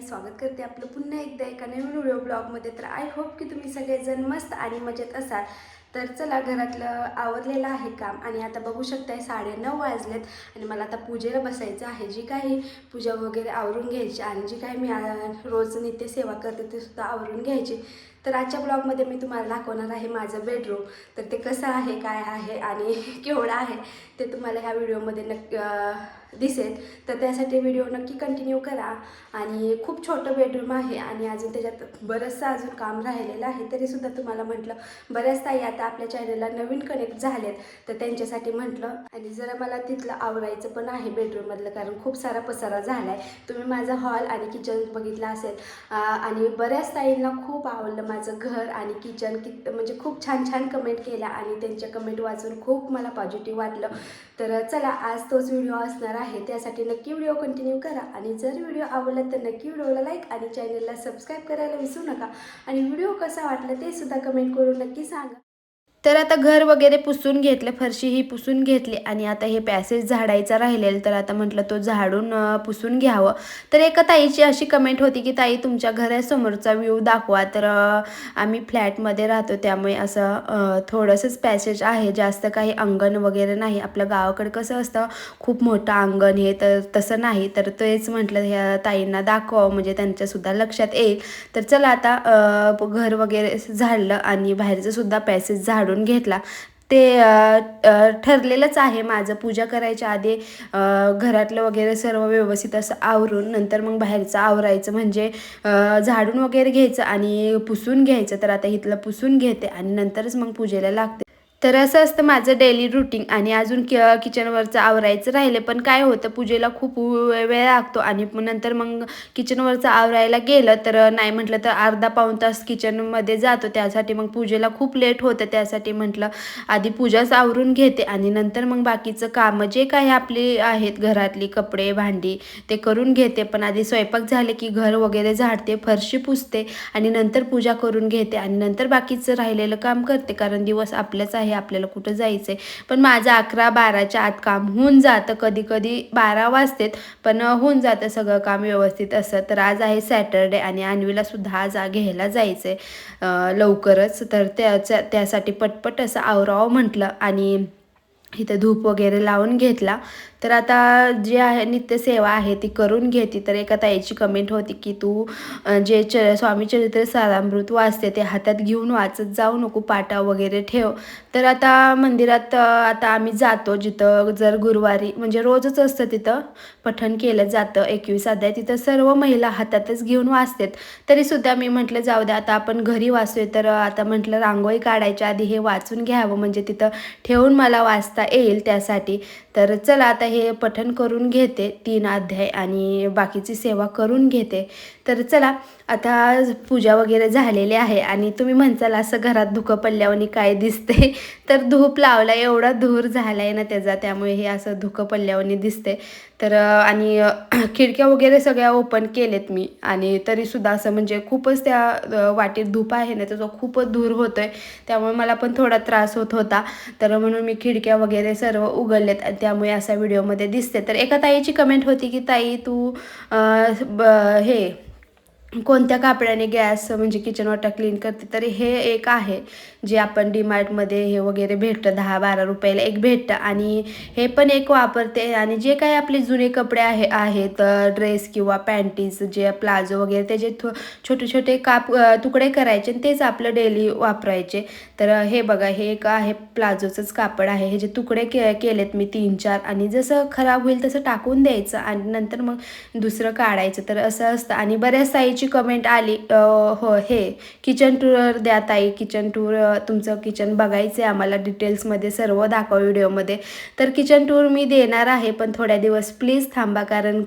करते आपलं पुन्हा एकदा एका नवीन व्हिडिओ ब्लॉगमध्ये तर आय होप की तुम्ही सगळेजण मस्त आणि मजेत असाल. तर चला घरातलं आवरलेलं आहे काम आणि आता बघू शकताय साडे नऊ वाजलेत आणि मला आता पूजेला बसायचं आहे. जी काही पूजा वगैरे आवरून घ्यायची आणि जी काही मी रोज रोज नित्यसेवा करते ते सुद्धा आवरून घ्यायची. तर आजच्या ब्लॉगमध्ये मी तुम्हाला दाखवणार आहे माझं बेडरूम तर ते कसं आहे काय आहे आणि केवढं आहे ते तुम्हाला ह्या व्हिडिओमध्ये नक्की दिसेल. तर त्यासाठी व्हिडिओ नक्की कंटिन्यू करा. आणि खूप छोटं बेडरूम आहे आणि अजून त्याच्यात बरंचसं अजून काम राहिलेलं आहे. तरीसुद्धा तुम्हाला म्हटलं बऱ्याच ताई आता आपल्या चॅनलला नवीन कनेक्ट झालेत तर त्यांच्यासाठी म्हटलं आणि जरा मला तिथलं आवरायचं पण आहे बेडरूममधलं कारण खूप सारा पसारा झाला आहे तुम्ही माझा हॉल आणि किचन बघितलं असेल. आणि बऱ्याच ताईंना खूप आवडलं माझं घर आणि किचन कि म्हणजे खूप छान छान कमेंट केल्या आणि त्यांच्या कमेंट वाचून खूप मला पॉझिटिव्ह वाटलं. तर चला आज तोच व्हिडिओ असणार आहे. आहे त्यासाठी नक्की व्हिडिओ कंटिन्यू करा. आणि जर व्हिडिओ आवडला तर नक्की व्हिडिओला लाईक आणि चॅनलला सबस्क्राईब करायला विसरू नका. आणि व्हिडिओ कसा वाटला ते सुद्धा कमेंट करून नक्की सांगा. तर आता घर वगैरे पुसून घेतलं फरशी ही पुसून घेतली आणि आता हे पॅसेज झाडायचा राहिलेलं. तर आता म्हटलं तो झाडून पुसून घ्यावं. तर एका ताईची अशी कमेंट होती की ताई तुमच्या घरासमोरचा व्ह्यू दाखवा. तर आम्ही फ्लॅटमध्ये राहतो त्यामुळे असं थोडंसंच पॅसेज आहे. जास्त काही अंगण वगैरे नाही. आपलं गावाकडे कसं असतं खूप मोठं अंगण हे तर तसं नाही. तर तेच म्हटलं ह्या ताईंना दाखवावं म्हणजे त्यांच्यासुद्धा लक्षात येईल. तर चला आता घर वगैरे झाडलं आणि बाहेरचंसुद्धा पॅसेज झाडून घेतला. ते ठरलेलंच आहे माझं. पूजा करायच्या आधी घरातलं वगैरे सर्व व्यवस्थित असं आवरून नंतर मग बाहेरचं आवरायचं. म्हणजे झाडून वगैरे घ्यायचं आणि पुसून घ्यायचं. तर आता इथलं पुसून घेते आणि नंतरच मग पूजेला लागते. तर असं असतं माझं डेली रुटीन आणि अजून कि किचनवरचं आवरायचं राहिले पण काय होतं पूजेला खूप वेळ लागतो. आणि नंतर मग किचनवरचं आवरायला गेलं तर नाही म्हटलं तर अर्धा पाऊण तास किचनमध्ये जातो. त्यासाठी मग पूजेला खूप लेट होतं. त्यासाठी म्हटलं आधी पूजाच आवरून घेते. आणि नंतर मग बाकीचं कामं जे काही आपली आहेत घरातली कपडे भांडी ते करून घेते. पण आधी स्वयंपाक झाले की घर वगैरे झाडते फरशी पुसते. आणि नंतर पूजा करून घेते. आणि नंतर बाकीचं राहिलेलं काम करते. कारण दिवस आपल्याच आहे. आपल्याला कुठं जायचं आहे पण माझं अकरा बाराच्या आत काम होऊन जातं. कधी कधी बारा वाजतेत पण होऊन जातं सगळं काम व्यवस्थित असं. तर आज आहे सॅटरडे आणि आणवीला सुद्धा आज घ्यायला जायचं आहे लवकरच. तर त्याच्या त्यासाठी पटपट असं आवरावं म्हटलं आणि इथं धूप वगैरे लावून घेतला. तर आता जे आहे नित्यसेवा आहे ती करून घेते. तर एका ताईची कमेंट होती की तू जे च स्वामी चरित्र सारामृत वाचते ते हातात घेऊन वाचत जाऊ नको पाटा वगैरे ठेव. तर आता मंदिरात आता आम्ही जातो. जिथं जर गुरुवारी म्हणजे रोजच असतं तिथं पठण केलं जातं. एकवीस अध्याय तिथं सर्व महिला हातातच घेऊन वाचतात. तरीसुद्धा मी म्हटलं जाऊ द्या आता आपण घरी वाचतोय. तर आता म्हटलं रांगोळी काढायच्या आधी हे वाचून घ्यावं. म्हणजे तिथं ठेवून मला वाचता येईल त्यासाठी. तर चला आता हे पठण करून घेते तीन अध्याय आणि बाकीची सेवा करून घेते. तर चला आता पूजा वगैरे झालेली आहे आणि तुम्ही म्हणसाल असं घरात धुकं पडल्यावर काय दिसते? तर धूप लावला एवढा धूर झाला आहे ना त्याचा त्यामुळे हे असं धुकं पडल्यावर दिसते. तर आणि खिडक्या वगैरे सगळ्या ओपन केलेत मी. आणि तरीसुद्धा असं म्हणजे खूपच त्या वाटीत धूप आहे ना त्याचा खूपच धूर होतो आहे त्यामुळे मला पण थोडा त्रास होत होता. तर म्हणून मी खिडक्या वगैरे सर्व उघडलेत. त्यामुळे असा व्हिडिओमध्ये दिसते. तर एका ताईची कमेंट होती की ताई तू ब- हे कोणत्या कापड्याने गॅस म्हणजे किचन वॉटर क्लीन करते तर हे एक आहे. जे आपण डीमार्टमध्ये हे वगैरे भेटतं दहा बारा रुपयाला एक भेटतं आणि हे पण एक वापरते. आणि जे काही आपले जुने कपडे आहे आहेत ड्रेस किंवा पॅन्टीज जे प्लाझो वगैरे त्याचे थो छोटे छोटे काप तुकडे करायचे आणि तेच आपलं डेली वापरायचे. तर हे बघा हे एक आहे प्लाझोचंच कापड आहे. हे जे तुकडे के केलेत मी तीन चार आणि जसं खराब होईल तसं टाकून द्यायचं आणि नंतर मग दुसरं काढायचं. तर असं असतं आणि बऱ्याच तुमची कमेंट आली हो हे किचन टूर द्या ताई किचन टूर तुमचं किचन बघायचं आहे आम्हाला डिटेल्समध्ये सर्व दाखवा व्हिडिओमध्ये तर किचन टूर मी देणार आहे पण थोड्या दिवस प्लीज थांबा कारण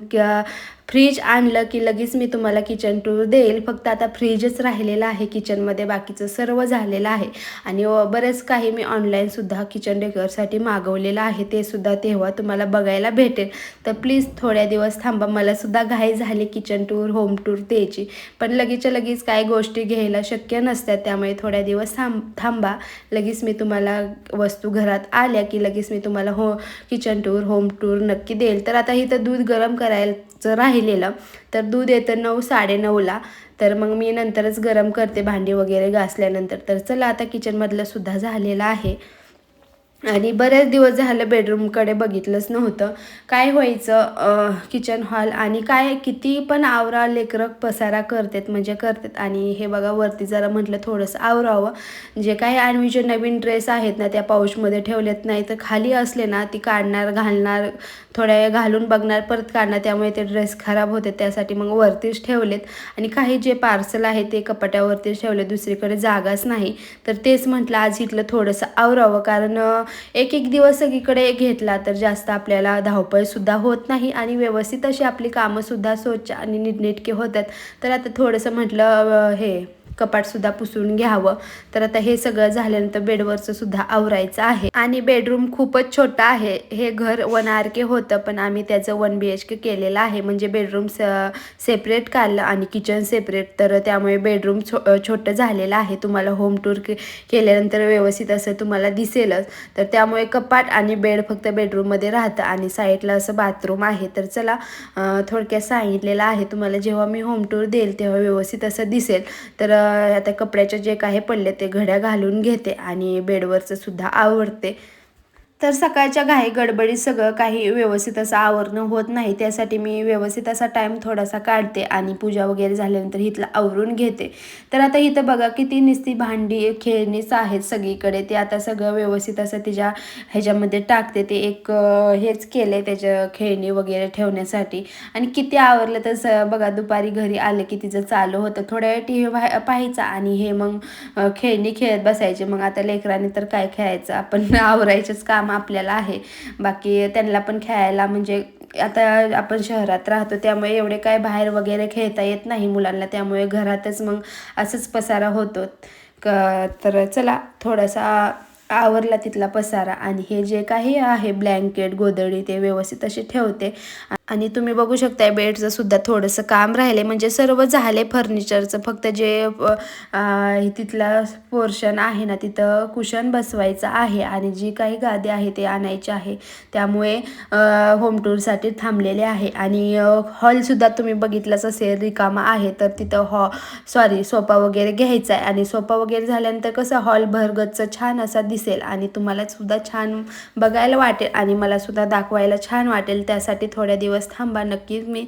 फ्रीज आणलं की लगेच मी तुम्हाला किचन टूर देईल. फक्त आता फ्रीजच राहिलेला आहे किचनमध्ये बाकीचं सर्व झालेलं आहे. आणि बरंच काही मी ऑनलाईनसुद्धा किचन डेकोरसाठी मागवलेलं आहे ते सुद्धा तेव्हा तुम्हाला बघायला भेटेल. तर प्लीज थोड्या दिवस थांबा मला सुद्धा घाई झाली किचन टूर होम टूर द्यायची. पण लगेचच्या लगेच काही गोष्टी घ्यायला शक्य नसतात त्यामुळे थोड्या दिवस थांब थांबा. लगेच मी तुम्हाला वस्तू घरात आल्या की लगेच मी तुम्हाला हो किचन टूर होम टूर नक्की देईल. तर आता इथं दूध गरम करायला जर राहिलेलं. तर दूध येतं नऊ साडेनऊला तर मग मी नंतरच गरम करते भांडी वगैरे घासल्यानंतर. तर चला आता किचनमधलं सुद्धा झालेलं आहे. आणि बरेच दिवस झालं बेडरूमकडे बघितलंच नव्हतं. काय व्हायचं किचन हॉल आणि काय किती पण आवरा लेकरं पसारा करतात म्हणजे करतात. आणि हे बघा वरती जरा म्हटलं थोडंसं आवरावं. जे काही आणवीचे नवीन ड्रेस आहेत ना त्या पाऊचमध्ये ठेवलेत नाही तर खाली असले ना ती काढणार घालणार थोड्या वेळ घालून बघणार परत काढणार. त्यामुळे ते ड्रेस खराब होते. त्यासाठी मग वरतीच ठेवलेत. आणि काही जे पार्सल आहे ते कपाट्यावरतीच ठेवले. दुसरीकडे जागाच नाही. तर तेच म्हटलं आज इथलं थोडंसं आवरावं. कारण एक एक दिवस सगळीकडे घेतला तर जास्त आपल्याला धावपळसुद्धा होत नाही आणि व्यवस्थित अशी आपली कामंसुद्धा स्वच्छ आणि नीटनेटके होतात. तर आता थोडंसं म्हटलं हे कपाटसुद्धा पुसून घ्यावं. तर आता हे सगळं झाल्यानंतर बेडवरचं सुद्धा आवरायचं आहे. आणि बेडरूम खूपच छोटा आहे. हे घर वन आर के होतं पण आम्ही त्याचं वन बी एच के केलेलं आहे. म्हणजे बेडरूम सेपरेट काढलं आणि किचन सेपरेट. तर त्यामुळे बेडरूम छो छोटं झालेलं आहे. तुम्हाला होम टूर के केल्यानंतर व्यवस्थित असं तुम्हाला दिसेलच. तर त्यामुळे कपाट आणि बेड फक्त बेडरूममध्ये राहतं आणि साईडला असं बाथरूम आहे. तर चला थोडक्यात सांगितलेलं आहे. तुम्हाला जेव्हा मी होम टूर देईल तेव्हा व्यवस्थित असं दिसेल. तर आता कपड्याचे जे काही पडले ते घड्या घालून घेते आणि बेडवरचं सुद्धा आवडते तर सकाळच्या घाई गडबडीत सगळं काही व्यवस्थित असं आवरणं होत नाही. त्यासाठी मी व्यवस्थित असा टाईम थोडासा काढते आणि पूजा वगैरे झाल्यानंतर इथलं आवरून घेते. तर आता इथं बघा किती निस्ती भांडी खेळणीच आहेत सगळीकडे. ते आता सगळं व्यवस्थित असं तिच्या ह्याच्यामध्ये टाकते. ते एक हेच केलं आहे त्याच्या खेळणी वगैरे ठेवण्यासाठी. आणि किती आवरलं तर बघा दुपारी घरी आलं की तिचं चालू होतं. थोड्या वेळ टी व्ही पाहायचा आणि हे मग खेळणी खेळत बसायचे. मग आता लेकरांनी तर काय खेळायचं? आपण आवरायचंच काम आपल्याला आहे. बाकी त्यांना पण खेळायला म्हणजे आता आपण शहरात राहतो त्यामुळे एवढे काय बाहेर वगैरे खेळता येत नाही मुलांना त्यामुळे घरातच मग असंच पसारा होतो. क तर चला थोडासा आवरला तिथला पसारा. आणि हे जे काही आहे ब्लँकेट गोदडी ते व्यवस्थित असे ठेवते. आणि तुम्ही बघू शकताय बेडचं सुद्धा थोडंसं काम राहिले म्हणजे सर्व झाले फर्निचरचं. फक्त जे तिथला पोर्शन आहे ना तिथं कुशन बसवायचं आहे आणि जी काही गादी आहे ते आणायची आहे. त्यामुळे होम टूरसाठी थांबलेले आहे. आणि हॉलसुद्धा तुम्ही बघितलंच असेल रिकामा आहे. तर तिथं हॉ सॉरी सोफा वगैरे घ्यायचा आहे. आणि सोफा वगैरे झाल्यानंतर कसं हॉल भरगतचं छान असा दिसेल आणि तुम्हाला सुद्धा छान बघायला वाटेल आणि मला सुद्धा दाखवायला छान वाटेल. त्यासाठी थोड्या दिवस थांबा नक्कीच मी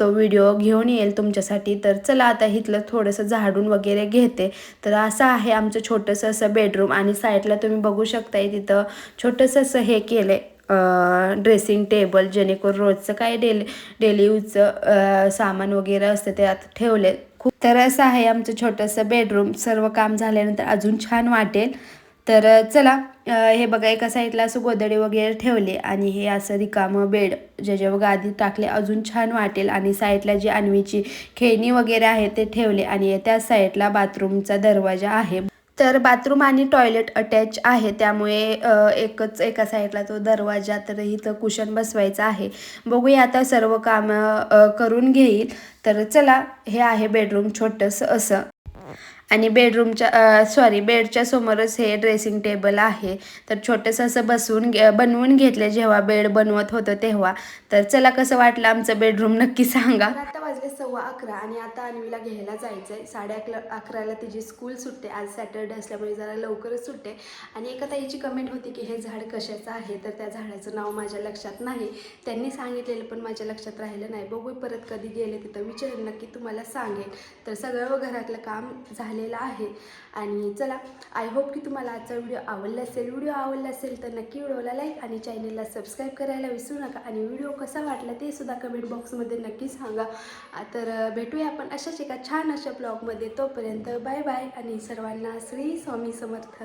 तो व्हिडिओ घेऊन येईल तुमच्यासाठी. तर चला आता इथलं थोडंसं झाडून वगैरे घेते. तर असं आहे आमचं छोटंसं असं बेडरूम आणि साईडला तुम्ही बघू शकताय तिथं छोटंसं असं हे केलं आहे ड्रेसिंग टेबल जेणेकरून रोजचं काय डेली डेली यूजचं सामान वगैरे असतं ते आता ठेवले खूप तर असं आहे आमचं छोटंसं बेडरूम सर्व काम झाल्यानंतर अजून छान वाटेल. तर चला हे बघा एका साईडला असं गोदडे वगैरे ठेवले आणि हे असं रिकामं बेड ज्याच्यावर गादी टाकले अजून छान वाटेल आणि साईडला जी अन्वीची खेळणी वगैरे आहे ते ठेवले आणि त्या साईडला बाथरूमचा दरवाजा आहे. तर बाथरूम आणि टॉयलेट अटॅच आहे त्यामुळे एकच एका साईडला तो दरवाजा तर इथं कुशन बसवायचा आहे. बघूया आता सर्व कामं करून घेईल. तर चला हे आहे बेडरूम छोटंसं असं. आणि बेडरूमच्या सॉरी बेडच्या समोरच हे ड्रेसिंग टेबल आहे. तर छोटंसं असं बसवून घे बनवून घेतलं जेव्हा बेड बनवत होतं तेव्हा. तर चला कसं वाटलं आमचं बेडरूम नक्की सांगा. आता वाजले सव्वा अकरा आणि आता अन्वीला घ्यायला जायचं आहे साडे अकरा अकराला तिची स्कूल सुटते. आज सॅटर्डे असल्यामुळे जरा लवकरच सुटते. आणि एका ताईची कमेंट होती की हे झाड कशाचं आहे? तर त्या झाडाचं नाव माझ्या लक्षात नाही. त्यांनी सांगितलेलं पण माझ्या लक्षात राहिलं नाही. बघू परत कधी गेले तिथं. विचारेल नक्की तुम्हाला सांगेल तर सगळं घरातलं काम झालेलं आहे. आणि चला आय होप की तुम्हाला आजचा व्हिडिओ आवडला असेल. व्हिडिओ आवडला असेल तर नक्की व्हिडिओला लाईक आणि चॅनलला सबस्क्राईब करायला विसरू नका. आणि व्हिडिओ कसा वाटला ते सुद्धा कमेंट बॉक्समध्ये नक्की सांगा. तर भेटूया आपण अशाच एका छान अशा ब्लॉगमध्ये तोपर्यंत बाय बाय आणि सर्वांना श्री स्वामी समर्थ.